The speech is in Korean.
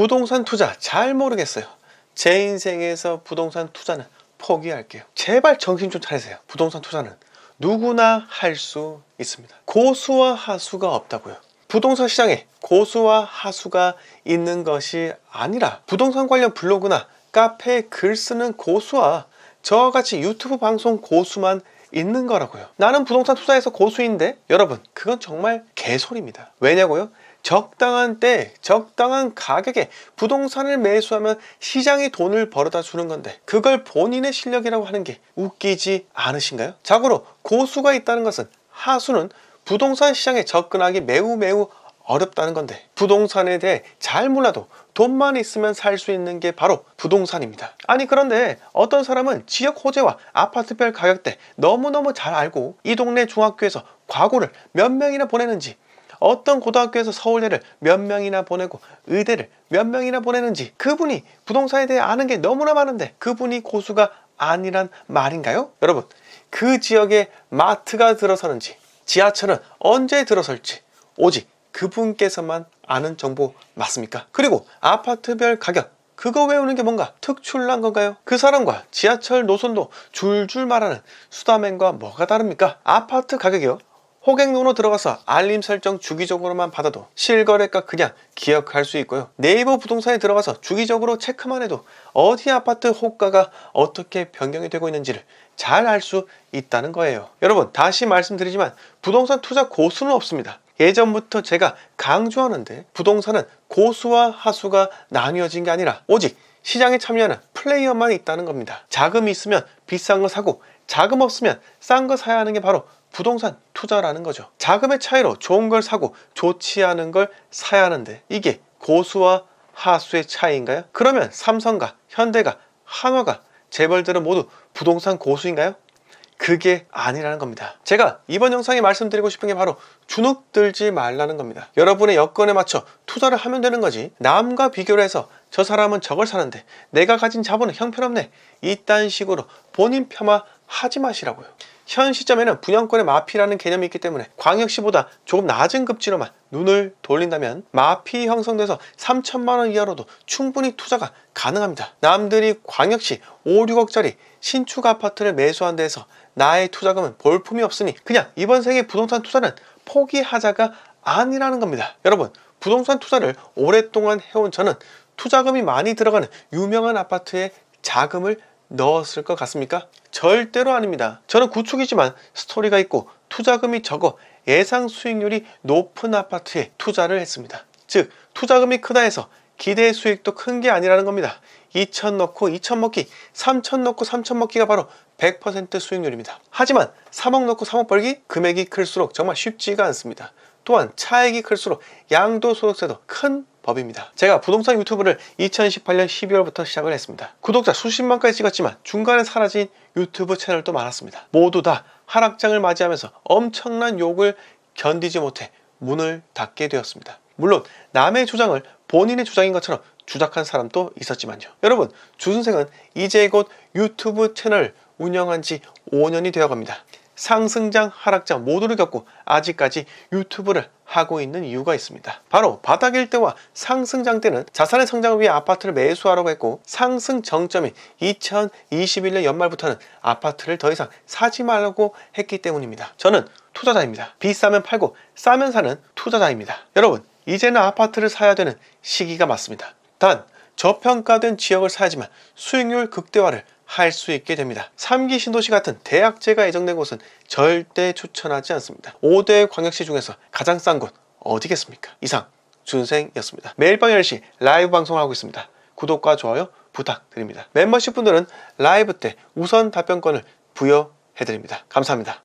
부동산 투자 잘 모르겠어요. 제 인생에서 부동산 투자는 포기할게요. 제발 정신 좀 차리세요. 부동산 투자는 누구나 할 수 있습니다. 고수와 하수가 없다고요. 부동산 시장에 고수와 하수가 있는 것이 아니라 부동산 관련 블로그나 카페에 글 쓰는 고수와 저와 같이 유튜브 방송 고수만 있는 거라고요. 나는 부동산 투자에서 고수인데 여러분 그건 정말 개소리입니다. 왜냐고요? 적당한 때 적당한 가격에 부동산을 매수하면 시장이 돈을 벌어다 주는 건데 그걸 본인의 실력이라고 하는 게 웃기지 않으신가요? 자고로 고수가 있다는 것은 하수는 부동산 시장에 접근하기 매우 매우 어렵다는 건데 부동산에 대해 잘 몰라도 돈만 있으면 살 수 있는 게 바로 부동산입니다. 아니 그런데 어떤 사람은 지역 호재와 아파트별 가격대 너무너무 잘 알고 이 동네 중학교에서 과고를 몇 명이나 보내는지 어떤 고등학교에서 서울대를 몇 명이나 보내고 의대를 몇 명이나 보내는지 그분이 부동산에 대해 아는 게 너무나 많은데 그분이 고수가 아니란 말인가요? 여러분 그 지역에 마트가 들어서는지 지하철은 언제 들어설지 오직 그분께서만 아는 정보 맞습니까? 그리고 아파트별 가격 그거 외우는 게 뭔가 특출난 건가요? 그 사람과 지하철 노선도 줄줄 말하는 수다맨과 뭐가 다릅니까? 아파트 가격이요. 호갱론으로 들어가서 알림 설정 주기적으로만 받아도 실거래가 그냥 기억할 수 있고요. 네이버 부동산에 들어가서 주기적으로 체크만 해도 어디 아파트 호가가 어떻게 변경이 되고 있는지를 잘 알 수 있다는 거예요. 여러분 다시 말씀드리지만 부동산 투자 고수는 없습니다. 예전부터 제가 강조하는데 부동산은 고수와 하수가 나뉘어진 게 아니라 오직 시장에 참여하는 플레이어만 있다는 겁니다. 자금이 있으면 비싼 거 사고 자금 없으면 싼 거 사야 하는 게 바로 부동산 투자라는 거죠. 자금의 차이로 좋은 걸 사고 좋지 않은 걸 사야 하는데 이게 고수와 하수의 차이인가요? 그러면 삼성과 현대가 한화가 재벌들은 모두 부동산 고수인가요? 그게 아니라는 겁니다. 제가 이번 영상에 말씀드리고 싶은 게 바로 주눅 들지 말라는 겁니다. 여러분의 여건에 맞춰 투자를 하면 되는 거지. 남과 비교를 해서 저 사람은 저걸 사는데 내가 가진 자본은 형편없네. 이딴 식으로 본인 폄하 하지 마시라고요. 현 시점에는 분양권의 마피라는 개념이 있기 때문에 광역시보다 조금 낮은 급지로만 눈을 돌린다면 마피 형성돼서 3천만 원 이하로도 충분히 투자가 가능합니다. 남들이 광역시 5, 6억짜리 신축 아파트를 매수한 데에서 나의 투자금은 볼품이 없으니 그냥 이번 생에 부동산 투자는 포기하자가 아니라는 겁니다. 여러분 부동산 투자를 오랫동안 해온 저는 투자금이 많이 들어가는 유명한 아파트에 자금을 넣었을 것 같습니까? 절대로 아닙니다. 저는 구축이지만 스토리가 있고 투자금이 적어 예상 수익률이 높은 아파트에 투자를 했습니다. 즉 투자금이 크다 해서 기대 수익도 큰 게 아니라는 겁니다. 2천 넣고 2천 먹기, 3천 넣고 3천 먹기가 바로 100% 수익률입니다. 하지만 3억 넣고 3억 벌기 금액이 클수록 정말 쉽지가 않습니다. 또한 차액이 클수록 양도소득세도 큰 법입니다. 제가 부동산 유튜브를 2018년 12월부터 시작을 했습니다. 구독자 수십만까지 찍었지만 중간에 사라진 유튜브 채널도 많았습니다. 모두 다 하락장을 맞이하면서 엄청난 욕을 견디지 못해 문을 닫게 되었습니다. 물론 남의 주장을 본인의 주장인 것처럼 주작한 사람도 있었지만요. 여러분, 주순생은 이제 곧 유튜브 채널 운영한 지 5년이 되어 갑니다. 상승장, 하락장 모두를 겪고 아직까지 유튜브를 하고 있는 이유가 있습니다. 바로 바닥일 때와 상승장 때는 자산의 성장을 위해 아파트를 매수하라고 했고 상승 정점인 2021년 연말부터는 아파트를 더 이상 사지 말라고 했기 때문입니다. 저는 투자자입니다. 비싸면 팔고 싸면 사는 투자자입니다. 여러분, 이제는 아파트를 사야 되는 시기가 맞습니다. 단 저평가된 지역을 사야지만 수익률 극대화를 할 수 있게 됩니다. 3기 신도시 같은 대학제가 예정된 곳은 절대 추천하지 않습니다. 5대 광역시 중에서 가장 싼 곳 어디겠습니까? 이상 준생이었습니다. 매일 밤 10시 라이브 방송을 하고 있습니다. 구독과 좋아요 부탁드립니다. 멤버십 분들은 라이브 때 우선 답변권을 부여해드립니다. 감사합니다.